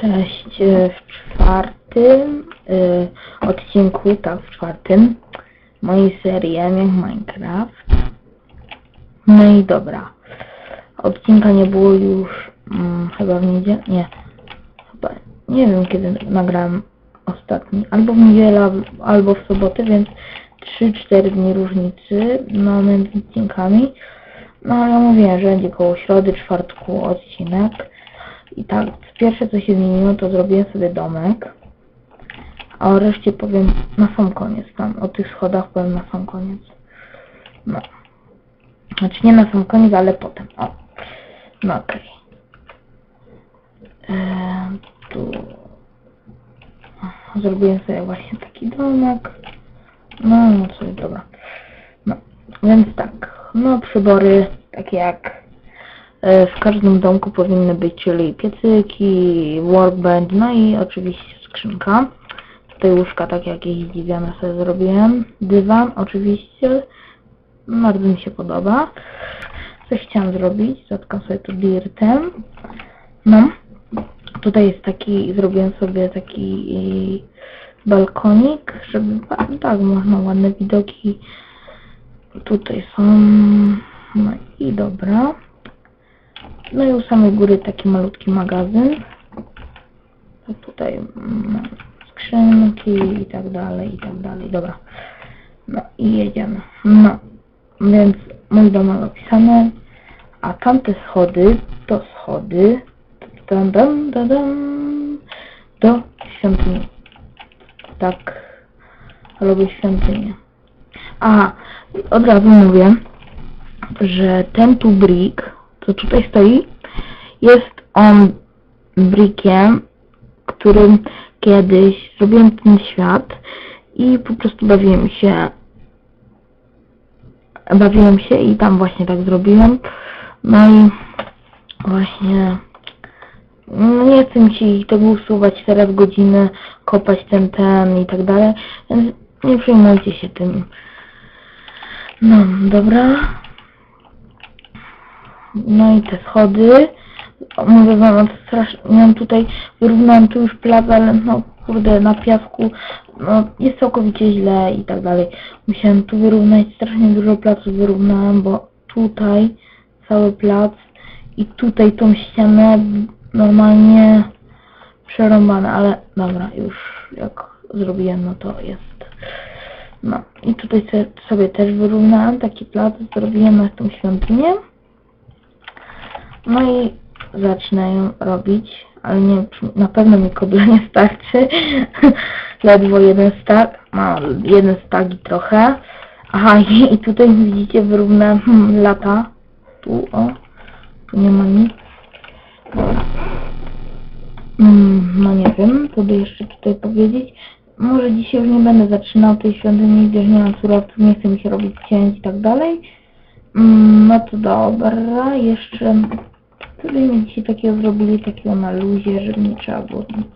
Cześć, e, w czwartym e, odcinku, tak, w czwartym mojej serii Minecraft. No i dobra. Odcinka nie było już mm, chyba w niedzielę, nie. Chyba, nie wiem kiedy nagrałem ostatni. Albo w niedzielę, albo w sobotę, więc 3-4 dni różnicy no, między odcinkami. No ale mówiłem, że będzie koło środy, czwartku odcinek. I tak, pierwsze co się zmieniło, to zrobiłem sobie domek. A o reszcie powiem na sam koniec. Tam o tych schodach powiem na sam koniec. No. Znaczy nie na sam koniec, ale potem. O. No okej. Eee, tu zrobiłem sobie właśnie taki domek. No, no coś dobra. No, więc tak. No, przybory takie jak w każdym domku powinny być, czyli piecyki, workbench, no i oczywiście skrzynka. Tutaj łóżka takie jakieś zdziwione sobie zrobiłem. Dywan oczywiście. Bardzo mi się podoba. Coś chciałam zrobić, zatkam sobie tu dirtem. No. Tutaj jest taki, zrobiłem sobie taki e, balkonik, żeby, tak, można ładne widoki. Tutaj są, no i dobra. No i u samej góry taki malutki magazyn. Tutaj mm, skrzynki i tak dalej, i tak dalej. Dobra. No i jedziemy. No, więc mój domek opisany. A tamte schody to schody dam, dam, dam, dam, do świątyni. Tak. Lubię świątynię. A, od razu mówię, że ten tu brick, co tutaj stoi, jest on brickiem, którym kiedyś zrobiłem ten świat i po prostu bawiłem się bawiłem się i tam właśnie tak zrobiłem. No i właśnie no nie chcę mi się tego usuwać teraz godziny, kopać ten, ten i tak dalej, więc nie przejmujcie się tym. No, dobra. No i te schody. Mówię wam, no to strasznie, tutaj, wyrównałem tu już plac, ale no kurde, na piasku, no jest całkowicie źle i tak dalej. Musiałem tu wyrównać, strasznie dużo placu wyrównałem, bo tutaj cały plac i tutaj tą ścianę normalnie przerąbane, ale dobra, już jak zrobiłem, no to jest. No i tutaj sobie też wyrównałem taki plac, zrobiłem na tą świątynię. No i zacznę ją robić, ale nie, na pewno mi kobla nie starczy. Ledwo jeden stak, no jeden stak i trochę. Aha, i, i tutaj widzicie wyrównałem hmm, lata. Tu, o, tu nie ma nic. Dobra. Mm, no nie wiem, co by jeszcze tutaj powiedzieć. Może dzisiaj już nie będę zaczynał tej świątyni, gdyż nie mam surowców, nie chcę mi się robić cięć i tak dalej. Mm, no to dobra, jeszcze byśmy dzisiaj takiego zrobili, takiego na luzie, żeby nie trzeba było nic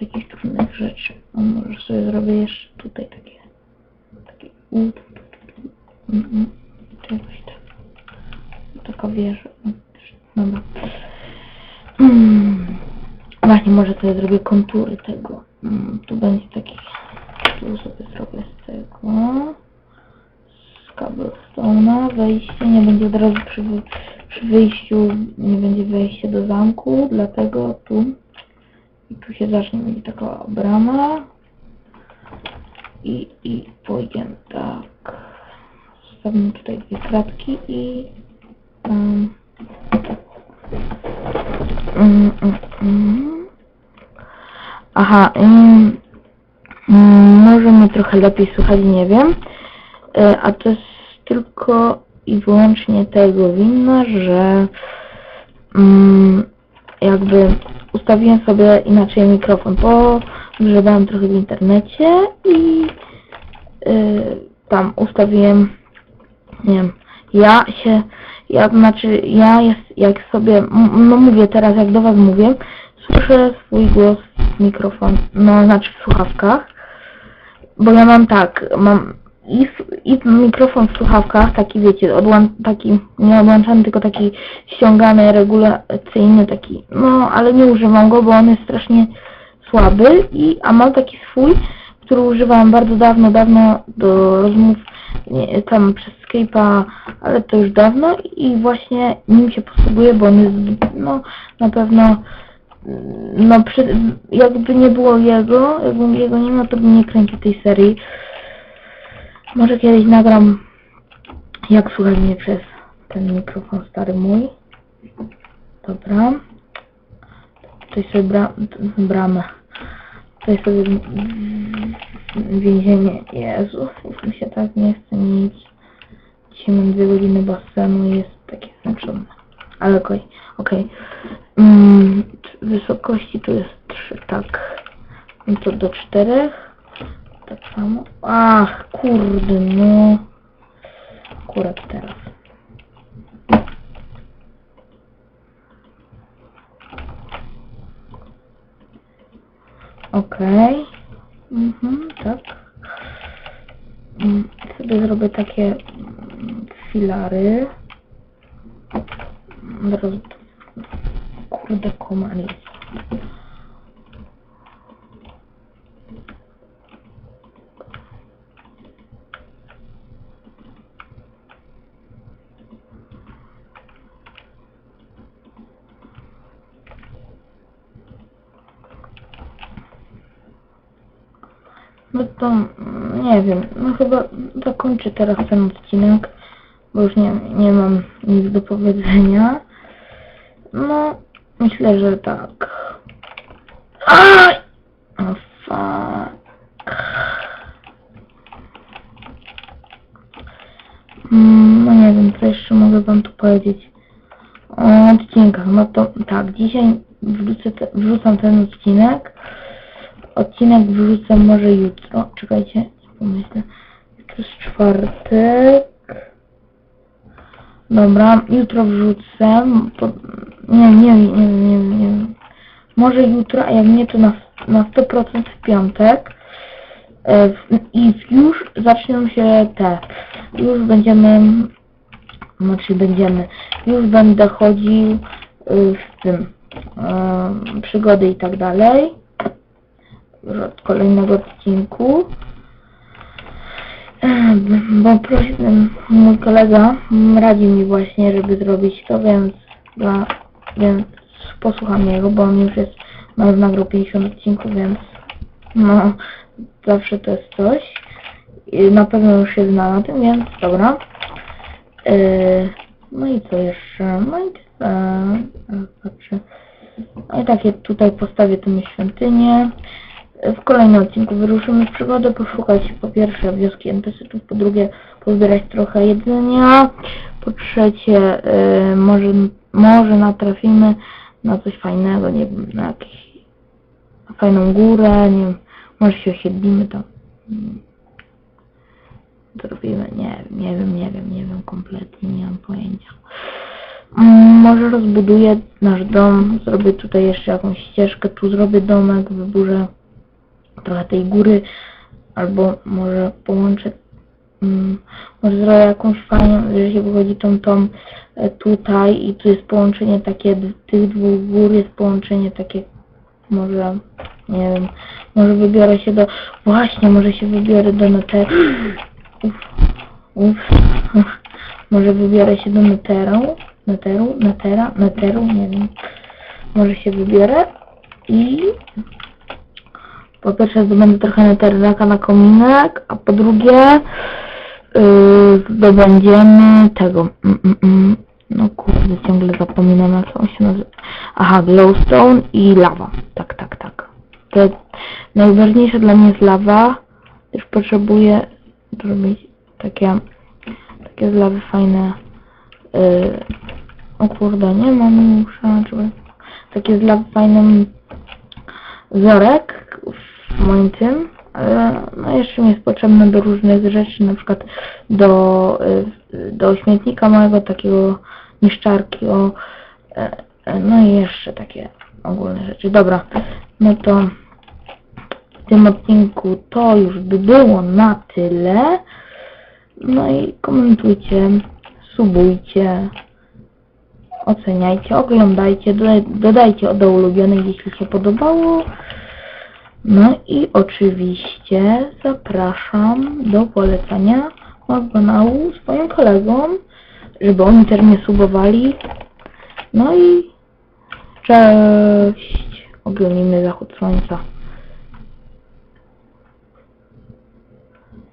takich trudnych rzeczy. No może sobie zrobię jeszcze tutaj takie, takie. Mm, jakoś tak. Taka wieża. no. Mm. Właśnie, może sobie zrobię kontury tego. Mm, tu będzie taki... Tu sobie zrobię z tego. Z cobblestone'a wejście. Nie będzie od razu przy, wy- przy wyjściu, nie będzie wejście do zamku, dlatego tu. I tu się zacznie, będzie taka brama. I, i pójdziemy tak. Zostawimy tutaj dwie kratki i... Um, Mm, mm, mm. Aha, mm, mm, może mnie trochę lepiej słuchać, nie wiem. E, A to jest tylko i wyłącznie tego winno, że mm, jakby ustawiłem sobie inaczej mikrofon, bo grzebałem trochę w internecie i y, tam ustawiłem, nie wiem, ja się, ja znaczy ja jest, jak sobie, no mówię teraz, jak do was mówię, słyszę swój głos w mikrofon, no znaczy w słuchawkach, bo ja mam tak, mam i, i mikrofon w słuchawkach, taki wiecie, taki nie odłączany, tylko taki ściągany, regulacyjny, taki, no ale nie używam go, bo on jest strasznie słaby, i, a mam taki swój, który używałem bardzo dawno, dawno do rozmów nie, tam przez Skype'a, ale to już dawno i właśnie nim się posługuję, bo on jest, no na pewno no przy, jakby nie było jego, jakbym jego nie miał, to bym nie kręcił tej serii. Może kiedyś nagram, jak słuchać mnie przez ten mikrofon stary mój. Dobra. Tutaj sobie bra bramę. Tutaj sobie więzienie. Jezu, już mi się tak nie chce nic. Dzisiaj mam dwie godziny basenu jest takie zmęczone. Ale okej, okej. Mm, wysokości tu jest 3, tak. No to do 4. Samo. Ach, kurde, no. Akurat teraz. Okej. Mhm, tak. Mm, Sobie zrobię takie mm, filary. Kurde, komary. No to mm, nie wiem, no chyba zakończę teraz ten odcinek, bo już nie, nie mam nic do powiedzenia. No, myślę, że tak. Aj! O, fuck. Mm, No nie wiem, co jeszcze mogę wam tu powiedzieć o odcinkach. No to tak, dzisiaj wrzucę te, wrzucam ten odcinek. Odcinek wrzucę może jutro. Czekajcie, pomyślę. Jutro jest czwartek. Dobra, jutro wrzucę. Po, nie, nie, nie, nie, nie. Może jutro, a jak nie, to na, na 100% w piątek. E, I już zaczną się te. Już będziemy. Znaczy będziemy. Już będę chodził y, w tym. y, przygody i tak dalej. Od kolejnego odcinku. Bo prosi, mój kolega radzi mi właśnie, żeby zrobić to, więc, dla, więc posłucham jego, bo on już jest, no już nagrał 50 odcinków, więc no zawsze to jest coś. I na pewno już się zna na tym, więc dobra. Yy, no i co jeszcze? No i tyle. Patrzę. No i takie tutaj postawię tę świątynię. W kolejnym odcinku wyruszymy w przygodę, poszukać po pierwsze wioski NPC-ów, po drugie pozbierać trochę jedzenia, po trzecie yy, może, może natrafimy na coś fajnego, nie wiem, na jakąś fajną górę, nie wiem, może się osiedlimy tam. Mm. Zrobimy, nie wiem, nie wiem, nie wiem, nie wiem, kompletnie nie mam pojęcia. Mm, Może rozbuduję nasz dom, zrobię tutaj jeszcze jakąś ścieżkę, tu zrobię domek, wyburzę trochę tej góry, albo może połączę, mm, może zrobię jakąś fajną, że się wychodzi tą, tą e, tutaj i tu jest połączenie takie, tych dwóch gór jest połączenie takie, może, nie wiem, może wybiorę się do, właśnie, może się wybiorę do Neteru, uff, uff, może wybiorę się do Neteru, Neteru, Netera, Neteru, nie wiem, może się wybiorę i po pierwsze zdobędę trochę neterraka na kominek, a po drugie yy, zdobędziemy tego, mm, mm, mm, no kurde, ciągle zapominam jak on się nazywa. Aha, glowstone i lawa. Tak, tak, tak. To najważniejsze dla mnie jest lawa. Też potrzebuję zrobić takie, takie z lawy fajne, yy, o kurde, nie mam już, żeby takie z lawy fajne wzorek ale no jeszcze mi jest potrzebne do różnych rzeczy, na przykład do, y, do śmietnika małego takiego niszczarki, o, e, e, no i jeszcze takie ogólne rzeczy. Dobra, no to w tym odcinku to już by było na tyle. No i komentujcie, subujcie, oceniajcie, oglądajcie, doda- dodajcie do ulubionych, jeśli się podobało. No i oczywiście zapraszam do polecania mojego kanału swoim kolegom, żeby oni też mnie subowali. No i cześć! Oglądamy zachód słońca.